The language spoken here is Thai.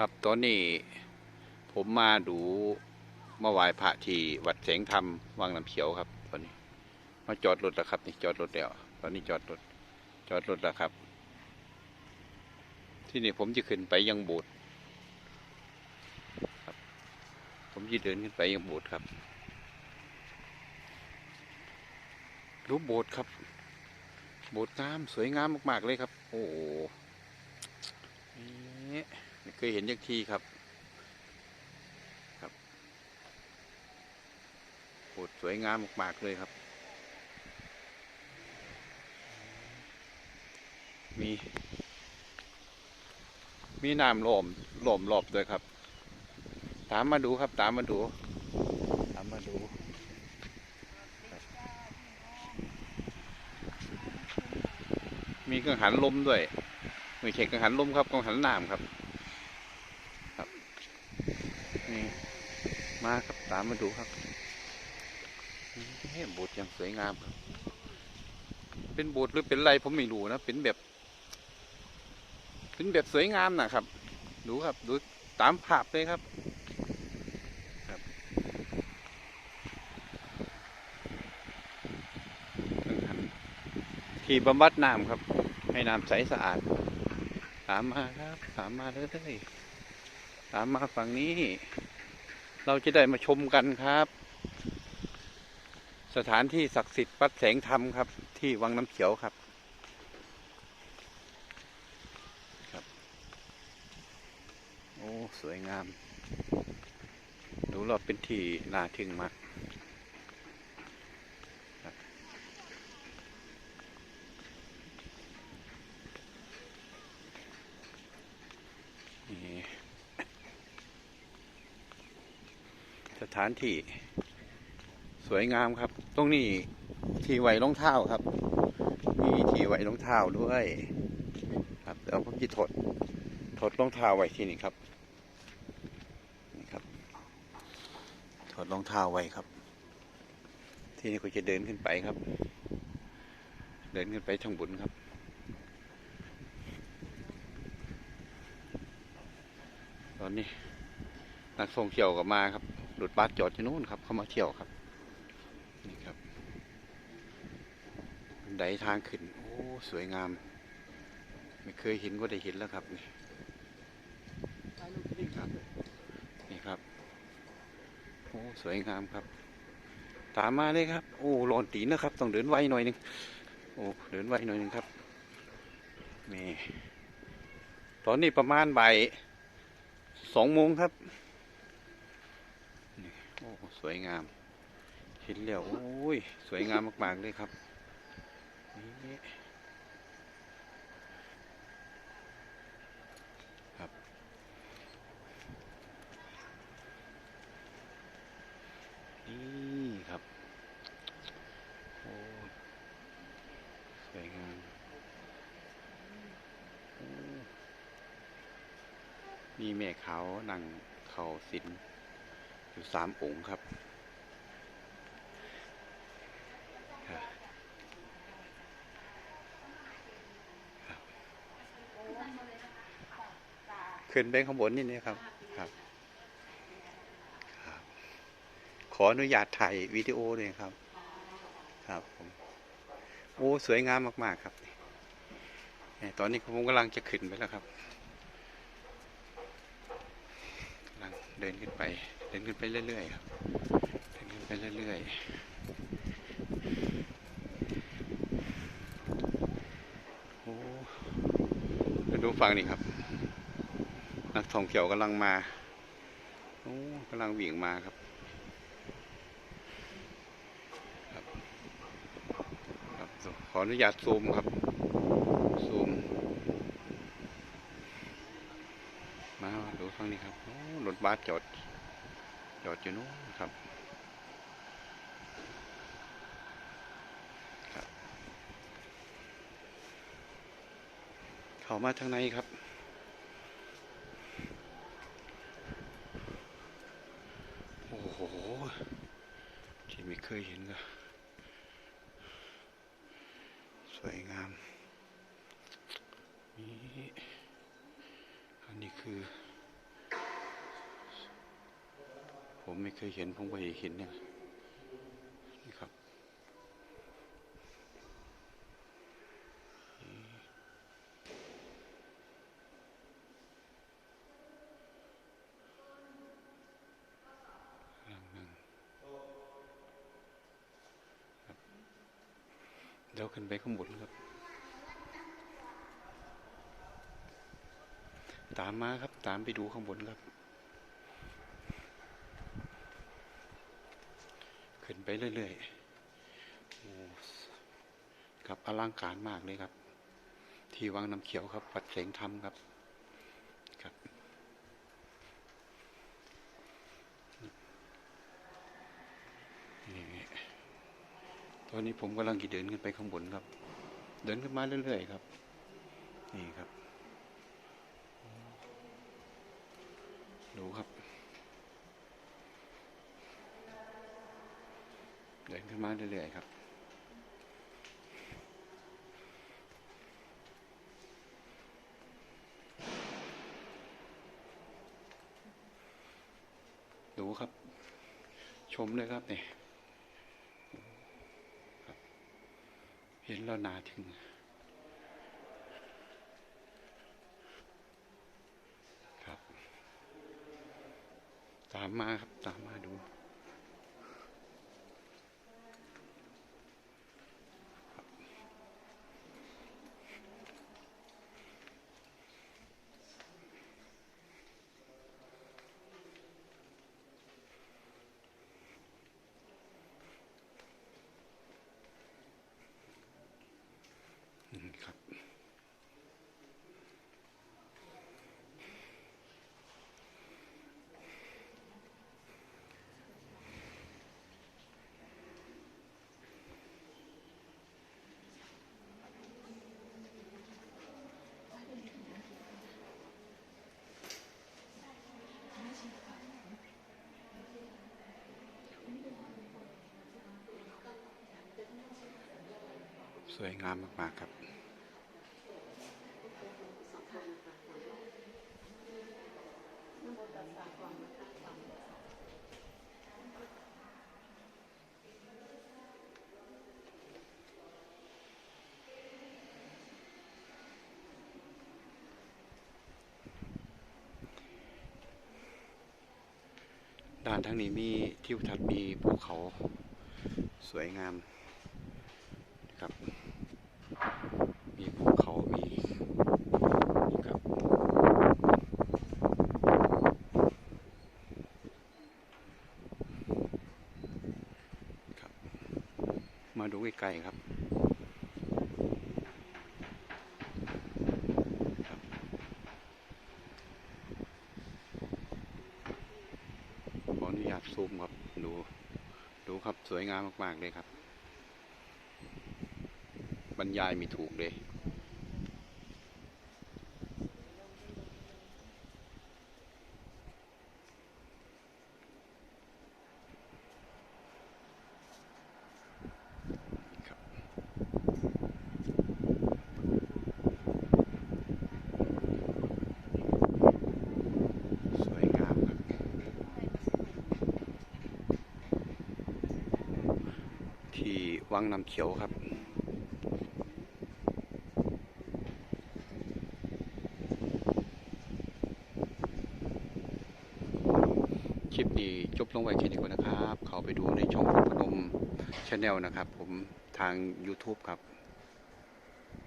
ครับตอนนี้ผมมาดูมาไหว้พระที่วัดแสงธรรมวังน้ำเขียวครับ ตอนนี้ มาจอดรถแล้วครับ นี่จอดรถแล้วตอนนี้จอดรถจอดรถแล้วครับ ที่นี่ผมจะขึ้นไปยังโบสถ์ครับ ผมจะเดินขึ้นไปยังโบสถ์ครับรูปโบสถ์ครับ โบสถ์งามสวยงามมากๆเลยครับ โอ้โหนี่ เคยเห็นย่างทีครับครับโบสถ์สวยงามมากๆเลยครับ มีมีน้ำหล่อมหล่อมรอบด้วยครับ ตามมาดูครับ ตามมาดู ตามมาดูมีกังหันลมด้วยไม่ใช่กังหันลมครับกังหันน้ำครับ นี่ มาครับตามมาดูครับนี่โบสถ์อย่างสวยงามครับ เป็นโบสถ์หรือเป็นอะไรผมไม่รู้นะ เป็นแบบ เป็นแบบสวยงามนะครับ ดูครับ ดูตามภาพเลยครับครับที่บำบัดน้ำครับ ให้น้ำใสสะอาด ตามมาครับ ตามมาเลยตามมาฝั่งนี้ เราจะได้มาชมกันครับ สถานที่ศักดิ์สิทธิ์วัดแสงธรรมครับ ที่วังน้ำเขียวครับครับ โอ้ สวยงาม ดูรอบเป็นที่น่าทึ่งมากครับนี่ส ถานที่สวยงามครับ ตรงนี้ที่ไหวรองเท้าครับ มีที่ไหวรองเท้าด้วย ครับเดี๋ยวผมจะถดถดรองเท้าไว้ที่นี่ครับนี่ครับ ถดรองเท้าไว้ครับ ที่นี่ก็จะเดินขึ้นไปครับ เดินขึ้นไปทางบุญครับตอนนี้นักท่องเที่ยวก็มาครับ รถบัสจอดที่นู้นครับ เข้ามาเที่ยวครับ นี่ครับบันไดทางขึ้น โอ้สวยงาม ไม่เคยเห็นก็ได้เห็นแล้วครับนี่นี่ครับนี่ครับ โอ้สวยงามครับ ตามมาเลยครับ โอ้ร้อนตีนนะครับ ต้องเดินไวหน่อยหนึงโอ้เดินไวหน่อยหนึงครับนี่ตอนนี้ประมาณบ่ายสองโมงครับนี่โอ้สวยงามเห็นแล้วโอ้ยสวยงามมากๆเลยครับนี่ครับ นี่ครับโอ้ยสวยงามมีแม่ขาวนั่งเขาสิน อยู่สามองค์ครับ ขึ้นไปข้างบนนี่นะครับครับ ขออนุญาตถ่ายวิดีโอเลยครับ ครับผมโอ้ สวยงามมาก ๆ ครับ ตอนนี้ผมกำลังจะขึ้นไปแล้วครับกำลังเดินขึ้นไป เดินขึ้นไปเรื่อยๆครับเดินขึ้นไปเรื่อยๆโอ้เดี๋ยวดูฟังนี่ครับ นักท่องเที่ยวกำลังมาโอ้กำลังวิ่งมาครับครับครับขออนุญาตซูมครับซูม มาดู ฟังนี้ครับรถบัสจอด จอดอยู่นู้นครับครับ เข้ามาทางในครับโอ้โหที่ไม่เคยเห็นก็สวยงามนี่อันนี้คือ ผมไม่เคยเห็นผมก็เห็นเนี่ยนี่ครับเดี๋ยวขึ้นไปข้างบนครับ ตามมาครับ ตามไปดูข้างบนครับ ขึ้น ไปเรื่อยๆครับอลังการมากเลยครับ ที่วังน้ำเขียวครับวัดเสงธรรมครับครับตอนนี้ผมกำลังจะเดินขึ้นไปข้างบนครับ เดินขึ้นมาเรื่อยๆครับ นี่ครับ ดูครับ เดินขึ้นมาเรื่อยๆครับดูครับ ชมเลยครับเนี่ยเห็นแล้วนาถึงครับ ตามมาครับ ตามมาดู อืมครับ สวยงามมาก ๆ ครับ ด้านทางนี้มีทิวทัศน์มีภูเขาสวยงามนะครับ มีภูเขา มีนี่ครับ ครับ มาดูใกล้ๆครับขออนุญาตซูมครับ ดู ดูครับสวยงามมากๆเลยครับ บรรยายมีถูกเลย ครับ สวยงามครับ ที่ วังน้ำเขียวครับคลิปนี้จบลงไว้แค่นี้ก่อนนะครับ เข้าไปดูในช่องพนมชาแนลนะครับ ผมทาง YouTube ครับ